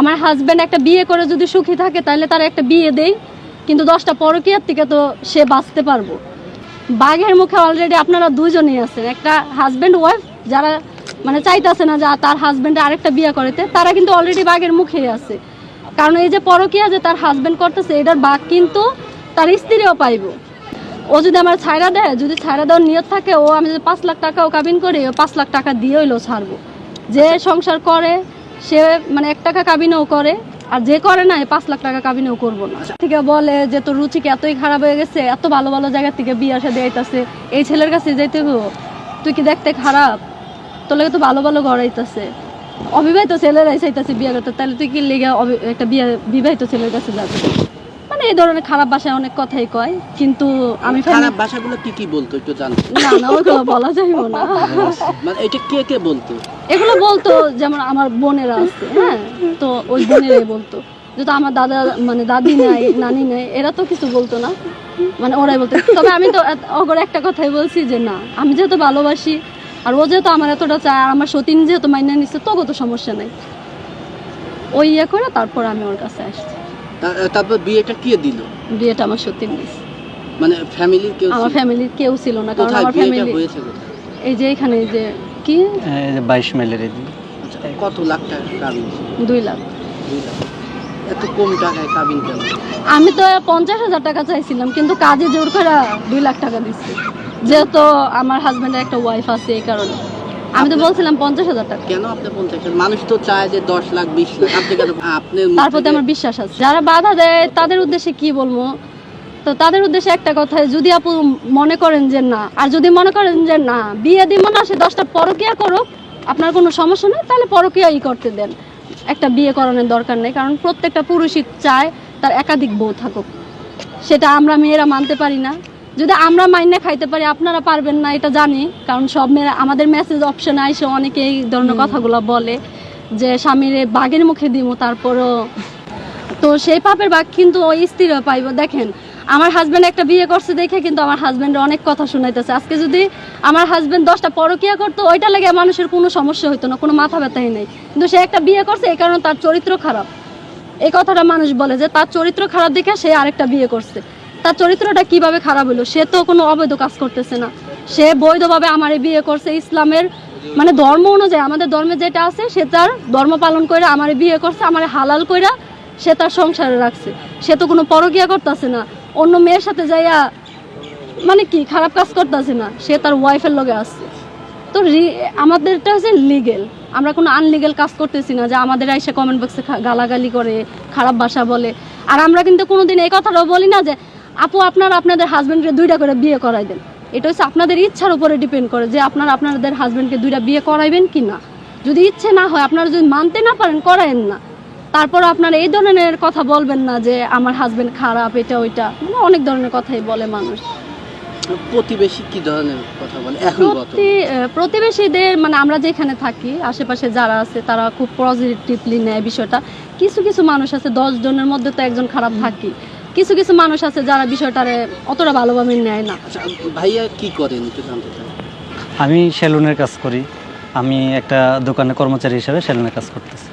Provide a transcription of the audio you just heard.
আমার হাজব্যান্ড একটা বিয়ে করে যদি সুখী থাকে, তাহলে তার একটা বিয়ে দেই। কিন্তু দশটা পরকীয়ার থেকে তো সে বাঁচতে পারব। বাঘের মুখে অলরেডি আপনারা দুজনেই আছেন। একটা হাজব্যান্ড ওয়াইফ যারা মানে চাইতেছে না যে তার হাজব্যান্ড আরেকটা বিয়ে করেতে তারা কিন্তু অলরেডি বাঘের মুখেই আছে। কারণ এই যে পরকীয়া যে তার হাজব্যান্ড করতেছে, এটার বাঘ কিন্তু তার স্ত্রীও পাইবো। ও যদি আমার ছায়রা দেয়, যদি ছায়রা দেওয়ার নিয়ত থাকে, ও আমি যদি পাঁচ লাখ টাকাও কাবিন করি, ও পাঁচ লাখ টাকা দিয়ে হইলেও ছাড়বো। যে সংসার করে সে মানে এক টাকা কাবিনেও করে, আর যে করে না পাঁচ লাখ টাকা কাবিনেও করব না। থেকে বলে যে, তোর রুচিকে এতই খারাপ হয়ে গেছে, এত ভালো ভালো জায়গা থেকে বিয়ে আসা দেয়াইতেছে এই ছেলের কাছে যাইতে। তুই কি দেখতে খারাপ? তোর লাগে তো ভালো ভালো গড়াইতেছে অবিবাহিত ছেলেরাই চাইতেছে বিয়ে করতে তাহলে তুই কি লেগে একটা বিয়ে বিবাহিত ছেলের কাছে যাবে? এই ধরনের খারাপ ভাষায় অনেক কথাই কয় কিন্তু আমি খারাপ ভাষাগুলো কি কি বলতো একটু জানতো। না না ওইগুলো বলা যাইব না। মানে এটা কে কে বলতো? এগুলো বলতো যেমন আমার বোনেরা আছে হ্যাঁ? তো ওই বোনেরাই বলতো। যেহেতু আমার দাদা মানে দাদি নাই নানি নাই এরা তো কিছু বলতো না। মানে ওরাই বলতো। তবে আমি তো অগর একটা কথাই বলছি যে না আমি যেহেতু ভালোবাসি আর ও যেহেতু আমার এতটা চায় আর আমার সতীন যেহেতু মাইনা নিচ্ছে তো সমস্যা নাই। ওই ইয়ে করে তারপর আমি ওর কাছে আসছি। তারপর বিয়েটা কে দিল? বিয়েটা আমার নিচ্ছে মানে ফ্যামিলির কেউ আমার ছিল? ফ্যামিলির কেউ ছিল না কারণ আমার ফ্যামিলি হয়েছে এই যে এখানে যে কি? বাইশ মাইলের আচ্ছা, কত লাখ টাকা কাবিন দুই লাখ। দুই লাখ। এত কম টাকায় কাবিন কেন? আমি তো পঞ্চাশ হাজার টাকা চাইছিলাম কিন্তু কাজে জোর করে দুই লাখ টাকা দিচ্ছি। যেহেতু আমার হাজব্যান্ডের একটা ওয়াইফ আছে এই কারণে। আমি তো বলছিলাম পঞ্চাশ হাজার টাকা। কেন আপনি পঞ্চাশ মানুষ তো চায় যে দশ লাখ বিশ লাখ। আপনি কেন আপনি তার প্রতি আমার বিশ্বাস আছে। যারা বাধা দেয় তাদের উদ্দেশ্যে কি বলব? তো তাদের উদ্দেশ্যে একটা কথা যদি আপু মনে করেন যে না আর যদি মনে করেন যে না বিয়ে দিব না সে দশটা পরকিয়া করুক আপনার কোনো সমস্যা নেই তাহলে পরকিয়াই করতে দেন। একটা বিয়ে করানোর দরকার নেই কারণ প্রত্যেকটা পুরুষই চায় তার একাধিক বউ থাকুক। সেটা আমরা মেয়েরা মানতে পারি না। যদি আমরা মাইনে খাইতে পারি আপনারা পারবেন না এটা জানি। কারণ সব আমাদের মেসেজ অপশনে আইসে অনেকে এই ধরনের কথাগুলো বলে যে স্বামীর বাঘের মুখে দিব তারপরও তো সেই পাপের বাঘ কিন্তু ওই স্ত্রীরা পাইব। দেখেন আমার হাজব্যান্ড একটা বিয়ে করছে দেখে কিন্তু আমার হাজব্যান্ড অনেক কথা শুনাইতেছে। আজকে যদি আমার হাজব্যান্ড দশটা পরকিয়া করতো ওইটা লেগে মানুষের কোনো সমস্যা হইতো না কোনো মাথা ব্যথাই নেই। কিন্তু সে একটা বিয়ে করছে এই কারণে তার চরিত্র খারাপ। এই কথাটা মানুষ বলে যে তার চরিত্র খারাপ দেখে সে আরেকটা বিয়ে করছে। তার চরিত্রটা কীভাবে খারাপ হলো? সে তো কোনো অবৈধ কাজ করতেছে না। সে বৈধভাবে আমার বিয়ে করছে ইসলামের মানে ধর্ম অনুযায়ী, আমাদের ধর্মে যেটা আছে, সে তার ধর্ম পালন করে আমার বিয়ে করছে, আমার হালাল কইরা সে তার সংসারে রাখছে। সে তো কোনো পরকিয়া করতেছে না। অন্য মেয়ের সাথে যাইয়া মানে কি, খারাপ কাজ করতেছে না। সে তার ওয়াইফের লগে আসছে তো আমাদেরটা হচ্ছে লিগেল আমরা কোনো আনলিগেল কাজ করতেছি না, যে আমাদের এসে কমেন্ট বক্সে গালাগালি করে, খারাপ ভাষা বলে। আর আমরা কিন্তু কোনোদিন এই কথাটাও বলি না যে আপু আপনারা আপনাদের হাজবেন্ডকে দুইটা করে বিয়ে করাই দেন। এটা হচ্ছে আপনাদের ইচ্ছার উপরে ডিপেন্ড করে যে আপনারা আপনাদের হাজবেন্ডকে দুইটা বিয়ে করাইবেন কি না। যদি ইচ্ছে না হয় আপনারা যদি মানতে না পারেন করায়েন না। তারপর আপনারা এই ধরনের কথা বলবেন না যে আমার হাজবেন্ড খারাপ এটা ওইটা। মানে অনেক ধরনের কথাই বলে মানুষ। প্রতিবেশী কি ধরনের কথা বলে? এখন গত প্রতি আহ, প্রতিবেশীদের মানে আমরা যেখানে থাকি আশেপাশে যারা আছে তারা খুব পজিটিভলি নেয় বিষয়টা। কিছু কিছু মানুষ আছে দশ জনের মধ্যে তো একজন খারাপ থাকি কিছু কিছু মানুষ আছে যারা বিষয়টারে অতটা ভালোভাবে নেয় না। আচ্ছা ভাইয়া কি করেন একটু জানতে চাই। আমি সেলুনের কাজ করি। আমি একটা দোকানে কর্মচারী হিসেবে সেলুনের কাজ করতেছি।